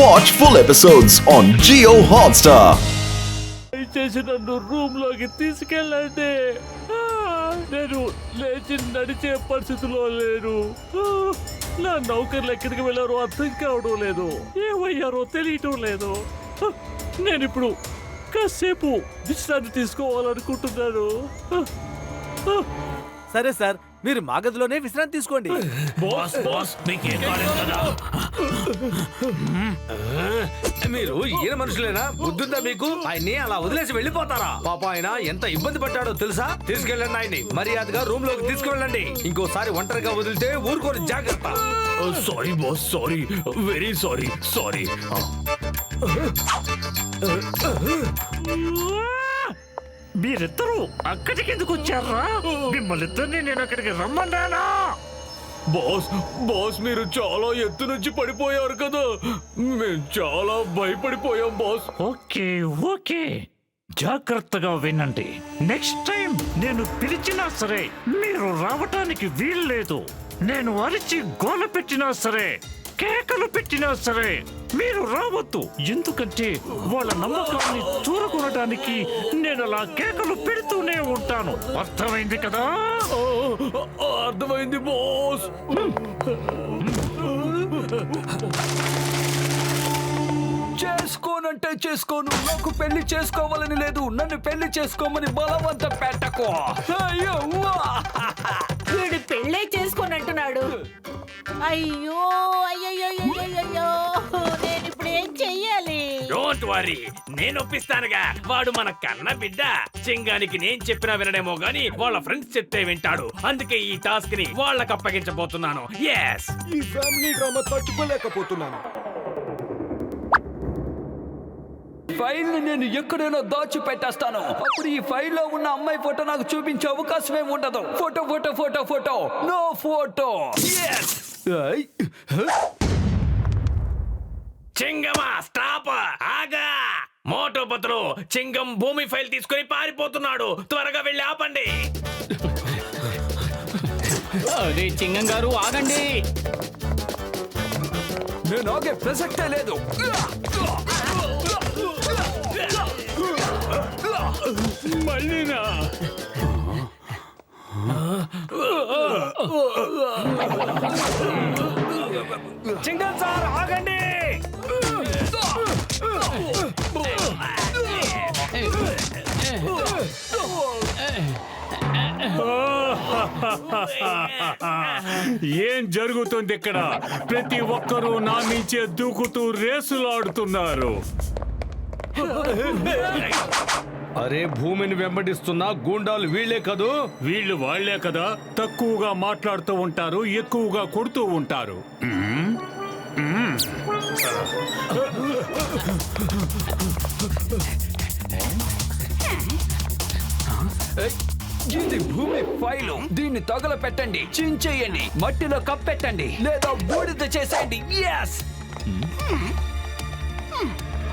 Watch full episodes on Geo Hotstar. దయచేసి నన్ను రూమ్లోకి తీసుకెళ్ళండి. నేను లేచి నడిచే పరిస్థితిలో లేను. నా నౌకర్లు ఎక్కడికి వెళ్ళారో అర్థం కావడం లేదు. ఏమయ్యారో తెలియటం లేదు. నేను ఇప్పుడు కాసేపు విశ్రాంతి తీసుకోవాలనుకుంటున్నాను. సరే సార్ మీరు మా గదిలోనే విశ్రాంతి తీసుకోండి. బాస్ బాస్ మీకేం కాలేదు కదా? మీరు ఈయన మనుషులేనా? బుద్ధుందా మీకు? ఆయన్ని అలా వదిలేసి వెళ్ళిపోతారా? పాప ఆయన ఎంత ఇబ్బంది పడ్డాడో తెలుసా? తీసుకెళ్ళండి ఆయన్ని. మర్యాదగా రూమ్లోకి తీసుకువెళ్ళండి. ఇంకోసారి ఒంటరిగా వదిలితే ఊరుకోని జాగ్రత్త. Sorry boss sorry. Very sorry sorry. మీరిద్దరూ అక్కడికి ఎందుకు వచ్చారా? మిమ్మల్ని ఇద్దరిని నేను అక్కడికి రమ్మన్నానా? బాస్ బాస్ మీరు చాలా ఎత్తు నుంచి పడిపోయారు కదా. మేము చాలా భయపడిపోయాం బాస్. Okay okay. జాగ్రత్తగా వినండి. నెక్స్ట్ టైం నేను పిలిచినా సరే మీరు రావటానికి వీల్లేదు. నేను అరిచి గోల పెట్టినా సరే కేకలు పెట్టినా సరే మీరు రావద్దు. ఎందుకంటే వాళ్ళ నమ్మకాన్ని చూరగొనడానికి నేను అలా కేకలు పెడుతూనే ఉంటాను. అర్థమైంది కదా? అర్థమైంది బాస్. చేసుకోనంటే చేసుకోను. నాకు పెళ్ళి చేసుకోవాలని లేదు. నన్ను పెళ్ళి చేసుకోమని బలవంత పెట్టకు. అయ్యో. వీడు పెళ్ళే చేసుకొని అంటున్నాడు అయ్యో అయ్యయ్యో నేను ఇప్పుడు ఏం చెయ్యాలి? డోంట్ వరీ నేను ఒప్పిస్తానుగా. వాడు మన కన్న బిడ్డ. చింగానికి నేను చెప్పినా వినడేమో గాని వాళ్ళ ఫ్రెండ్స్ చెప్తే వింటాడు. అందుకే ఈ టాస్క్ని వాళ్ళకి అప్పగించబోతున్నాను. ఎస్ ఈ ఫ్యామిలీ డ్రామా తట్టుకోలేకపోతున్నాను. ఫైల్ని నేను ఎక్కడైనా దాచి పెట్టేస్తాను అప్పుడు ఈ ఫైల్లో ఉన్న అమ్మాయి ఫోటో నాకు చూపించే అవకాశం ఏమి ఉండదు. Photo photo photo photo. No photo. చింగమా stop. ఆగా. మోటో బతులు చింగం భూమి ఫైల్ తీసుకొని పారిపోతున్నాడు. త్వరగా వెళ్ళి ఆపండి. అరే చింగం గారు ఆగండి. నేను ఆగే ప్రసక్తే లేదు. మళ్ళీనా? చింగల్ సార్ ఆగండి! ఏం జరుగుతుంది ఇక్కడ? ప్రతి ఒక్కరూ నా నుంచే దూకుతూ రేసులాడుతున్నారు. అరే భూమిని వెంబడిస్తున్న గూండాలు వీళ్ళే కదూ? వీళ్ళు వాళ్ళే కదా. తక్కువగా మాట్లాడుతూ ఉంటారు ఎక్కువగా కొడుతూ ఉంటారు. ఇది భూమి ఫైలు. దీన్ని తగల పెట్టండి చించేయండి మట్టిలో కప్పెట్టండి లేదా బూడిద చేసేయండి. ఎస్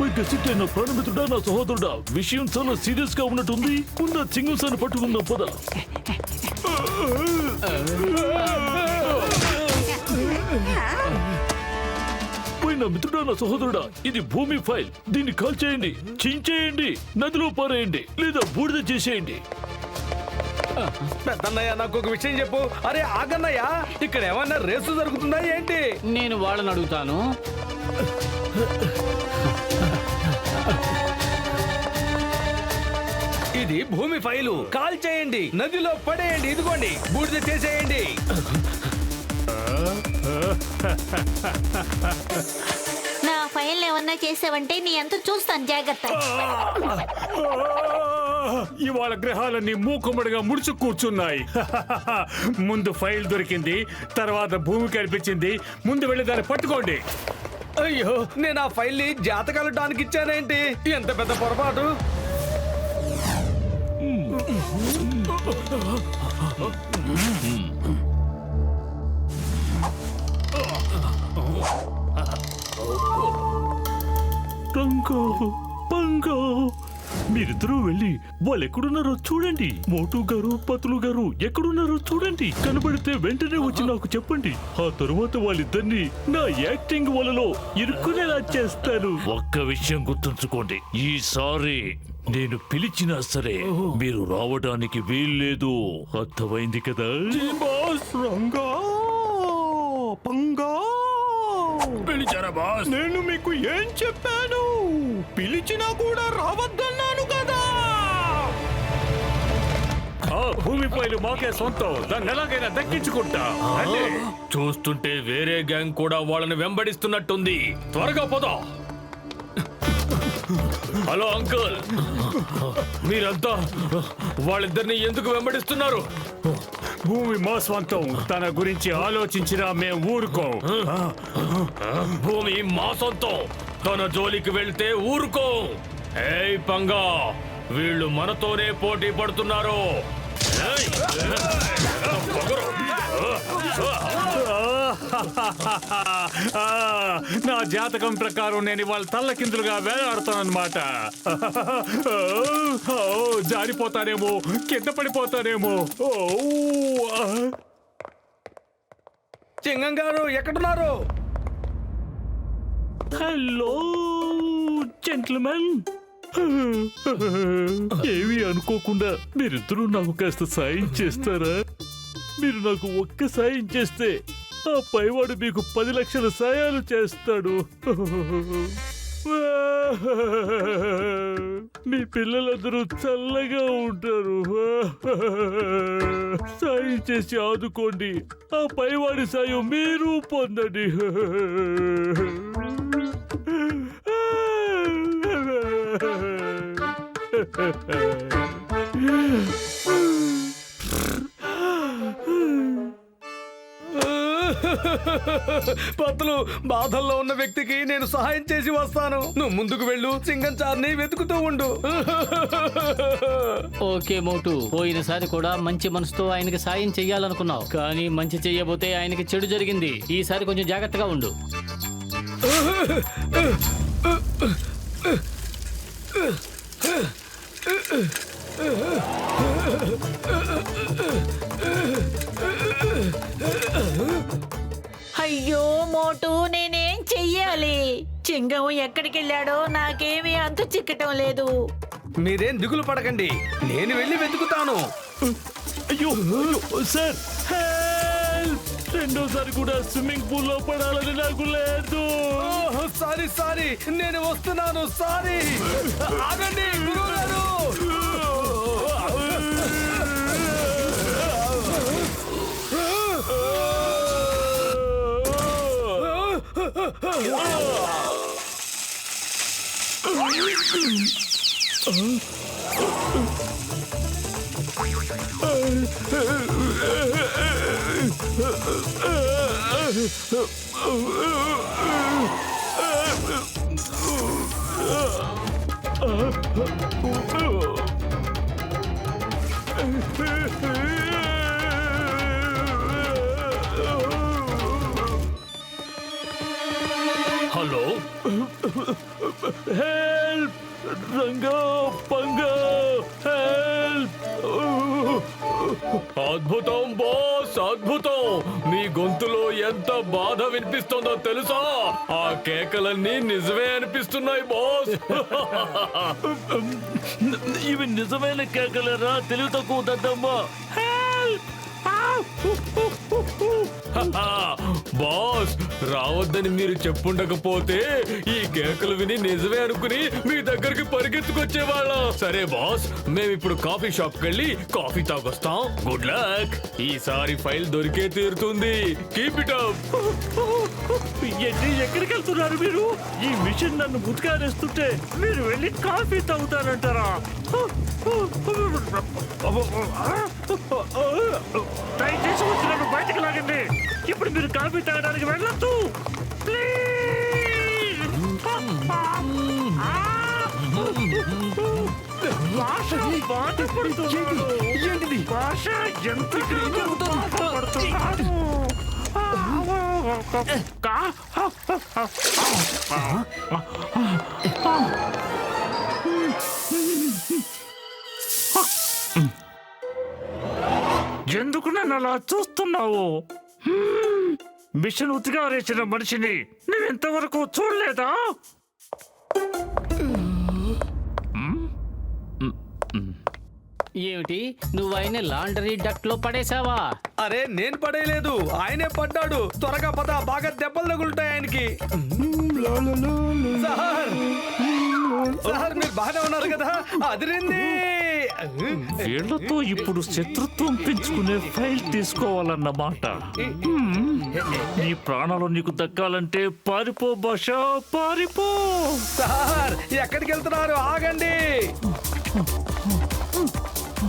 గసిట్టే నా ప్రాణమిత్రుడా నా సహోదరుడా. విషయం చాలా సీరియస్గా ఉన్నట్టుంది. ఉన్న చింగుసాన్ని పట్టుకుందాం పద. పోయి నా మిత్రుడా నా సహోదరుడా ఇది భూమి ఫైల్. దీన్ని కాల్ చేయండి చించేయండి నదిలో పారేయండి లేదా బూడిద చేసేయండి. పెద్దన్నయ్య నాకు ఒక విషయం చెప్పు. అరే ఆగన్నయ్య ఇక్కడ ఏమన్నా రేసు జరుగుతుందా ఏంటి? నేను వాళ్ళని అడుగుతాను. ఇది భూమి ఫైలు. కాల్ చేయండి. నదిలో పడేయండి. ఇదిగోండి. బూడిద చేసేయండి. నా ఫైల్ ఏమన్నా చేసావంటే నీ అంత చూస్తాను. జాగ్రత్త. ఇవాళ గ్రహాలన్నీ మూకుమ్మడిగా ముడుచు కూర్చున్నాయి. ముందు ఫైల్ దొరికింది తర్వాత భూమి కనిపించింది. ముందు వెళ్ళి దాన్ని పట్టుకోండి. అయ్యో నేను ఆ ఫైల్ని జాతకాలు టానికి ఇచ్చానేంటి ఎంత పెద్ద పొరపాటు. రంగో పంగో మీరిద్దరూ వెళ్ళి వాళ్ళు ఎక్కడున్నారో చూడండి. మోటు గారు పతులు గారు ఎక్కడున్నారో చూడండి. కనబడితే వెంటనే వచ్చి నాకు చెప్పండి. ఆ తరువాత వాళ్ళిద్దరిని నా యాక్టింగ్ వలలో ఇరుక్కునేలా చేస్తాను. ఒక్క విషయం గుర్తుంచుకోండి. ఈసారి నేను పిలిచినా సరే మీరు రావడానికి వీల్లేదు. అర్థమైంది కదా? పిలిచారా బాస్? నేను మీకు ఏం చెప్పాను? పిలిచినా కూడా రావద్దన్నాను కదా. ఆ భూమిపైలు మాకే సొంతం. దాన్ని ఎలాగైనా దక్కించుకుంటా. చూస్తుంటే వేరే గ్యాంగ్ కూడా వాళ్ళని వెంబడిస్తున్నట్టుంది. త్వరగా పోదా. హలో అంకుల్ మీరంతా వాళ్ళిద్దరిని ఎందుకు వెంబడిస్తున్నారు భూమి మా స్వంతం తన గురించి ఆలోచించినా మేము ఊరుకోం భూమి మా సొంతం తన జోలికి వెళ్తే ఊరుకో ఏయ్ పంగా వీళ్ళు మనతోనే పోటీ పడుతున్నారు ఏయ్! పొగరు. నా జాతకం ప్రకారం నేను ఇవాళ తల్లకిందులుగా వేలాడుతానన్నమాట. ఓ, జారిపోతానేమో కింద పడిపోతానేమో. చింగం గారు ఎక్కడున్నారు? హలో జెంట్మెన్ ఏమీ అనుకోకుండా మీరిద్దరూ నాకు కాస్త సాయం చేస్తారా? మీరు నాకు ఒక్క సాయం చేస్తే ఆ పైవాడు మీకు పది లక్షల సాయాలు చేస్తాడు. మీ పిల్లలందరూ చల్లగా ఉంటారు. సాయం చేసి ఆదుకోండి. ఆ పైవాడి సాయం మీరు పొందండి. పత్తులు బాధల్లో ఉన్న వ్యక్తికి నేను సహాయం చేసి వస్తాను. నువ్వు ముందుకు వెళ్ళు సింగం చార్ని వెతుకుతూ ఉండు. ఓకే మోటు పోయినసారి కూడా మంచి మనసుతో ఆయనకి సాయం చెయ్యాలనుకున్నావు. కానీ మంచి చెయ్యబోతే ఆయనకి చెడు జరిగింది. ఈసారి కొంచెం జాగ్రత్తగా ఉండు. చింగం ఎక్కడికి వెళ్ళాడో నాకేమీ అంతు చిక్కటం లేదు. మీరేం దిగులు పడకండి. నేను వెళ్ళి వెతుకుతాను. అయ్యో సార్! రెండోసారి కూడా స్విమ్మింగ్ పూల్లో పడాలని నాకు లేదు. Sorry sorry. నేను వస్తున్నాను సారీ. ఆగండి గురువు గారు Oh హలో? హెల్ప్! రంగా పంగా హెల్ప్! అద్భుతం బాస్ అద్భుతం! మీ గొంతులో ఎంత బాధ వినిపిస్తుందో తెలుసా? ఆ కేకలన్నీ నిజమే అనిపిస్తున్నాయి బాస్! ఇవి నిజమైన కేకలేరా? తెలివి తక్కువ దద్దమ్మా బాస్ రావద్దని మీరు చెప్పుండకపోతే ఈ కేకలు విని నిజమే అనుకుని మీ దగ్గరికి పరిగెత్తుకొచ్చేవాళ్ళం. సరే బాస్ మేము ఇప్పుడు కాఫీ షాప్ కెళ్ళి కాఫీ తాగొస్తాం. Good luck. ఈసారి ఫైల్ దొరికే తీరుతుంది. కీప్ ఇట్ అప్ ఎక్కడికి వెళ్తున్నారు మీరు? ఈ మిషన్ నన్ను ముతికారేస్తుంటే మీరు వెళ్ళి కాఫీ తాగుతారంటారా దయచేసి వచ్చి నన్ను బయటకు లాగండి. ఇప్పుడు మీరు కాఫీ తాగడానికి వెళ్ళొద్దు. భాష బాధపడుతున్నాడు భాష ఎంత ఎందుకు నన్ను అలా చూస్తున్నావు. మిషన్ ఉతిగా రేసిన మనిషిని నేను ఇంతవరకు చూడలేదా? ఏమిటి? నువ్వు ఆయన లాండరీ డక్ట్లో పడేసావా అరే నేను పడేయలేదు. ఆయనే పడ్డాడు. త్వరగా పద బాగా దెబ్బలు తగులుతాయి ఆయనకి. సార్ సార్ మీరు బాగానే ఉన్నారు కదా? అదిరింది! వీళ్ళతో ఇప్పుడు శత్రుత్వం పెంచుకునే ఫైల్ తీసుకోవాలన్నమాట హ్మ్. నీ ప్రాణాలు నీకు దక్కాలంటే పారిపో భాష పారిపో. సార్ ఎక్కడికి వెళ్తున్నారు ఆగండి.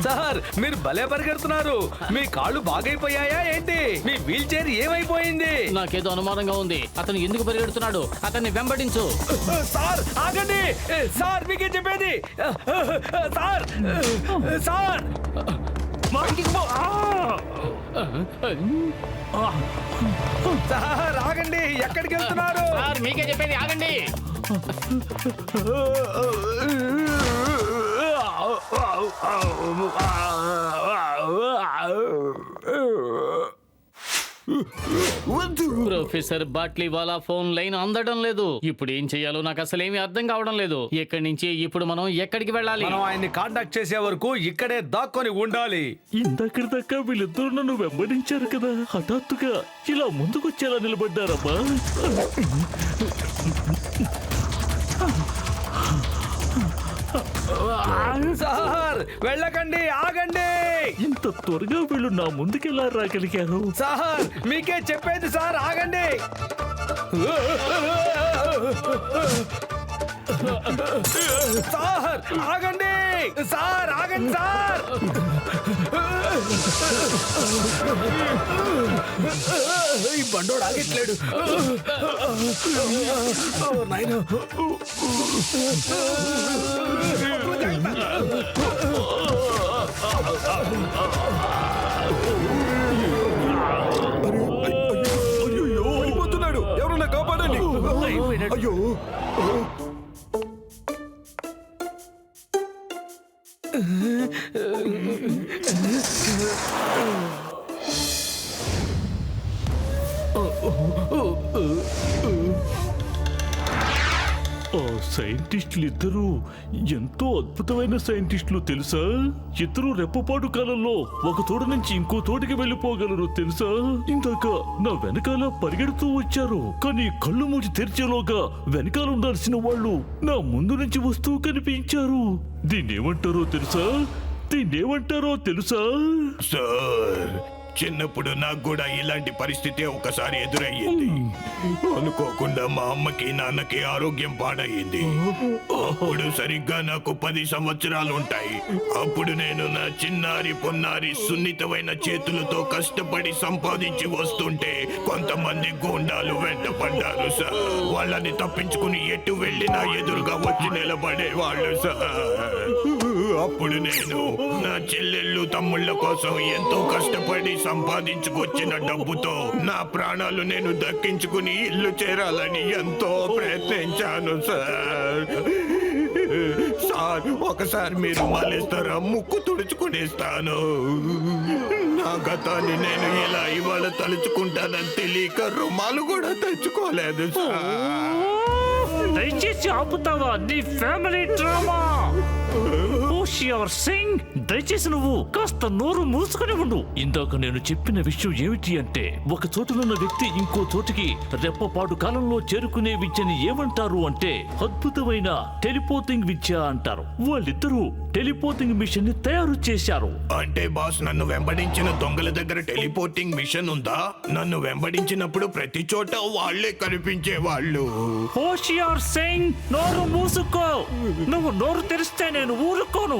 సార్ మీరు భలే పరిగెడుతున్నారు. మీ కాళ్ళు బాగైపోయాయా ఏంటి? మీ వీల్ చైర్ ఏమైపోయింది? నాకేదో అనుమానంగా ఉంది. అతను ఎందుకు పరిగెడుతున్నాడు? అతన్ని వెంబడించు. సార్ ఆగండి. సార్ మీకే చెప్పేది. Sir sir! సార్ ఆగండి. ఎక్కడికి వెళ్తున్నారు? సార్ మీకే చెప్పేది. ఆగండి. ప్రొఫెసర్ బాట్లీ వాళ్ళ ఫోన్ లైన్ అందడం లేదు. ఇప్పుడు ఏం చేయాలో నాకు అసలు ఏమీ అర్థం కావడం లేదు. ఎక్కడి నుంచి ఇప్పుడు మనం ఎక్కడికి వెళ్ళాలి? మనం ఆయన్ని కాంటాక్ట్ చేసే వరకు ఇక్కడే దాక్కొని ఉండాలి. ఇందాక దాకా వీళ్ళిద్దరూ నన్ను వెంబడించారు కదా. హఠాత్తుగా ఇలా ముందుకొచ్చేలా నిలబడ్డారమ్మా. సార్ వెళ్ళకండి ఆగండి. ఇంత త్వరగా వీళ్ళు నా ముందుకెలా రాగలిగారు? సార్ మీకే చెప్పేది సార్ ఆగండి. సార్ ఆగండి. సార్ ఆగండి సార్. ఈ బండోడు ఆగట్లేడు. నాయన. అయిపోతున్నాడు. ఎవరన్నా కాపాడండి. అయ్యో. ఆ సైంటిస్టులు ఇద్దరు ఎంతో అద్భుతమైన సైంటిస్టులు తెలుసా? ఇద్దరు రెప్పపాటు కాలంలో ఒక తోట నుంచి ఇంకో తోటికి వెళ్ళిపోగలరు తెలుసా? ఇందాక నా వెనకాల పరిగెడుతూ వచ్చారు. కానీ కళ్ళు మూసి తెరిచేలోగా వెనకాల ఉండాల్సిన వాళ్ళు నా ముందు నుంచి వస్తూ కనిపించారు. దీన్నేమంటారో తెలుసా? దీన్ని ఏమంటారో తెలుసా? సార్ చిన్నప్పుడు నాకు కూడా ఇలాంటి పరిస్థితి ఒకసారి ఎదురయ్యింది. అనుకోకుండా మా అమ్మకి నాన్నకి ఆరోగ్యం పాడయింది అప్పుడు సరిగ్గా నాకు పది సంవత్సరాలు ఉంటాయి అప్పుడు నేను నా చిన్నారి పొన్నారి సున్నితమైన చేతులతో కష్టపడి సంపాదించి వస్తుంటే కొంతమంది గూండాలు వెంట పడ్డారు సార్. వాళ్ళని తప్పించుకుని ఎటు వెళ్ళినా ఎదురుగా వచ్చి నిలబడే వాళ్ళు సార్. అప్పుడు నేను నా చెల్లెళ్ళు తమ్ముళ్ళ కోసం ఎంతో కష్టపడి సంపాదించుకొచ్చిన డబ్బుతో నా ప్రాణాలు నేను దక్కించుకుని ఇల్లు చేరాలని ఎంతో ప్రయత్నించాను సార్. సార్ ఒకసారి మీరు మళ్ళిస్తారా ముక్కు తుడుచుకునేస్తాను. నా గతాన్ని నేను ఇలా ఇవాళ తలుచుకుంటానని తెలియక రుమాలు కూడా తెచ్చుకోలేదు సార్. దయచేసి ఆపుతావా? నీ ఫ్యామిలీ డ్రామా హోషియార్ సింగ్ దయచేసి నువ్వు కాస్త నోరు మూసుకుని ఉండు. ఇందాక నేను చెప్పిన విషయం ఏమిటి అంటే ఒక చోటునున్న వ్యక్తి ఇంకో చోటికి రెప్పపాటు కాలంలో చేరుకునే విద్యని ఏమంటారు అంటే అద్భుతమైన టెలిపోతింగ్ విద్య అంటారు. వాళ్ళిద్దరూ టెలిపోతింగ్ మిషన్ని తయారు చేశారు. అంటే బాస్ నన్ను వెంబడించిన దొంగల దగ్గర టెలిపోర్టింగ్ మిషన్ ఉందా? నన్ను వెంబడించినప్పుడు ప్రతి చోట వాళ్ళే కనిపించే వాళ్ళు హోషియార్ సింగ్ నోరు మూసుకో. నువ్వు నోరు తెరిస్తే నేను ఊరుకోను.